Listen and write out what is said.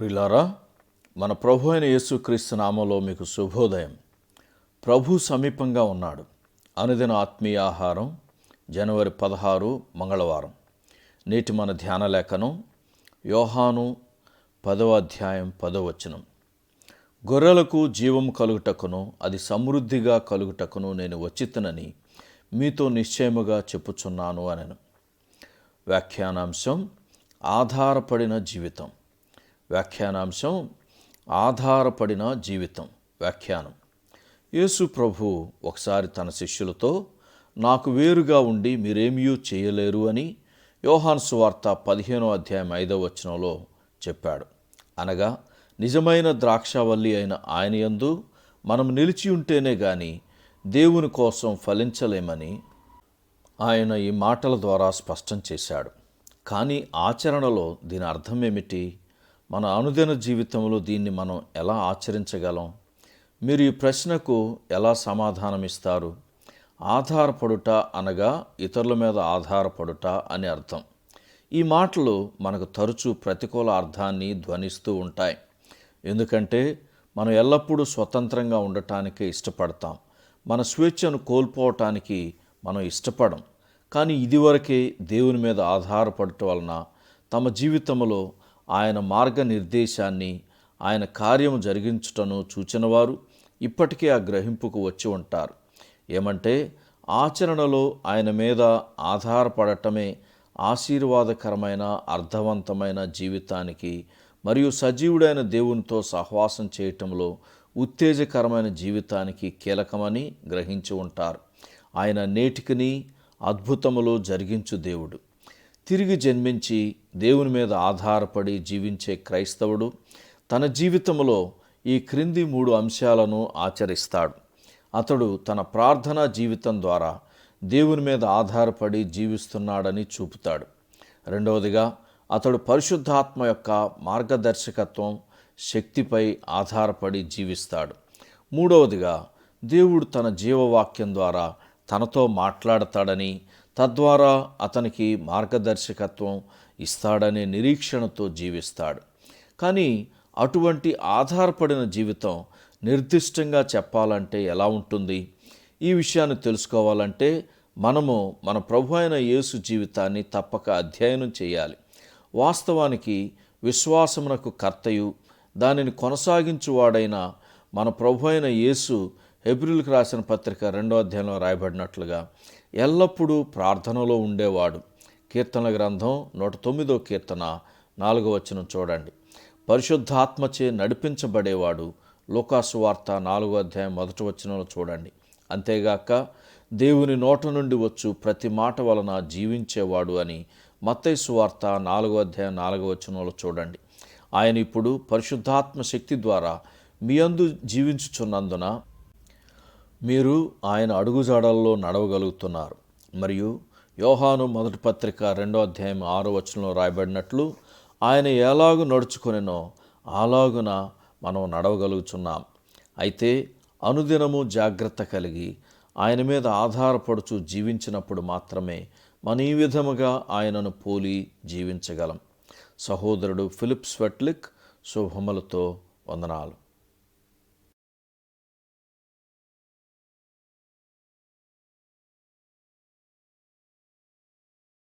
ప్రిలారా మన ప్రభు అయిన యేసుక్రీస్తు నామంలో మీకు శుభోదయం. ప్రభు సమీపంగా ఉన్నాడు. అనుదిన ఆత్మీయ ఆహారం జనవరి పదహారు మంగళవారం. నేటి మన ధ్యాన లేఖనం యోహాను పదవ అధ్యాయం పదవచనం గొర్రెలకు జీవం కలుగుటకును అది సమృద్ధిగా కలుగుటకును నేను వచ్చితనని మీతో నిశ్చయముగా చెప్పుచున్నాను అనను. వ్యాఖ్యానాంశం ఆధారపడిన జీవితం. వ్యాఖ్యానాంశం ఆధారపడిన జీవితం. వ్యాఖ్యానం. యేసు ప్రభు ఒకసారి తన శిష్యులతో నాకు వేరుగా ఉండి మీరేమీ చేయలేరు అని యోహాన్ సువార్త పదిహేనో అధ్యాయం ఐదవ వచనంలో చెప్పాడు. అనగా నిజమైన ద్రాక్షావల్లి అయిన ఆయన యందు మనం నిలిచి ఉంటేనే గాని దేవుని కోసం ఫలించలేమని ఆయన ఈ మాటల ద్వారా స్పష్టం చేశాడు. కానీ ఆచరణలో దీని అర్థం ఏమిటి? మన అనుదిన జీవితంలో దీన్ని మనం ఎలా ఆచరించగలం? మీరు ఈ ప్రశ్నకు ఎలా సమాధానమిస్తారు? ఆధారపడుట అనగా ఇతరుల మీద ఆధారపడుట అని అర్థం. ఈ మాటలు మనకు తరచూ ప్రతికూల అర్థాన్ని ధ్వనిస్తూ ఉంటాయి. ఎందుకంటే మనం ఎల్లప్పుడూ స్వతంత్రంగా ఉండటానికే ఇష్టపడతాం. మన స్వేచ్ఛను కోల్పోవటానికి మనం ఇష్టపడం. కానీ ఇదివరకే దేవుని మీద ఆధారపడటం వలన తమ జీవితంలో ఆయన మార్గనిర్దేశాన్ని ఆయన కార్యము జరిగించుటను చూచినవారు ఇప్పటికే ఆ గ్రహింపుకు వచ్చి ఉంటారు. ఏమంటే ఆచరణలో ఆయన మీద ఆధారపడటమే ఆశీర్వాదకరమైన అర్థవంతమైన జీవితానికి మరియు సజీవుడైన దేవునితో సహవాసం చేయటంలో ఉత్తేజకరమైన జీవితానికి కీలకమని గ్రహించి ఉంటారు. ఆయన నేటికిని అద్భుతములో జరిగించు దేవుడు. తిరిగి జన్మించి దేవుని మీద ఆధారపడి జీవించే క్రైస్తవుడు తన జీవితంలో ఈ క్రింది మూడు అంశాలను ఆచరిస్తాడు. అతడు తన ప్రార్థనా జీవితం ద్వారా దేవుని మీద ఆధారపడి జీవిస్తున్నాడని చూపుతాడు. రెండవదిగా అతడు పరిశుద్ధాత్మ యొక్క మార్గదర్శకత్వం శక్తిపై ఆధారపడి జీవిస్తాడు. మూడవదిగా దేవుడు తన జీవవాక్యం ద్వారా తనతో మాట్లాడతాడని తద్వారా అతనికి మార్గదర్శకత్వం ఇస్తాడనే నిరీక్షణతో జీవిస్తాడు. కానీ అటువంటి ఆధారపడిన జీవితం నిర్దిష్టంగా చెప్పాలంటే ఎలా ఉంటుంది? ఈ విషయాన్ని తెలుసుకోవాలంటే మనము మన ప్రభు అయిన యేసు జీవితాన్ని తప్పక అధ్యయనం చేయాలి. వాస్తవానికి విశ్వాసమునకు కర్తయు దానిని కొనసాగించువాడైన మన ప్రభు అయిన యేసు హెబ్రిల్కి రాసిన పత్రిక రెండో అధ్యాయంలో రాయబడినట్లుగా ఎల్లప్పుడూ ప్రార్థనలో ఉండేవాడు. కీర్తనల గ్రంథం నూట తొమ్మిదో కీర్తన నాలుగో వచనం చూడండి. పరిశుద్ధాత్మచే నడిపించబడేవాడు. లోకాసు వార్త నాలుగో అధ్యాయం మొదటి వచనంలో చూడండి. అంతేగాక దేవుని నోట నుండి వచ్చు ప్రతి మాట వలన జీవించేవాడు అని మత్తైసు వార్త నాలుగో అధ్యాయం నాలుగో వచనంలో చూడండి. ఆయన ఇప్పుడు పరిశుద్ధాత్మ శక్తి ద్వారా మీ అందు జీవించుచున్నందున మీరు ఆయన అడుగుజాడల్లో నడవగలుగుతున్నారు. మరియు యోహాను మొదటి పత్రిక రెండో అధ్యాయం ఆరో వచనంలో రాయబడినట్లు ఆయన ఎలాగు నడుచుకునేనో అలాగున మనం నడవగలుగుతున్నాం అయితే అనుదినము జాగ్రత్త కలిగి ఆయన మీద ఆధారపడుచు జీవించినప్పుడు మాత్రమే మన ఈ విధముగా ఆయనను పోలి జీవించగలం. సహోదరుడు ఫిలిప్ స్వెట్లిక్ శుభములతో వందనాలు.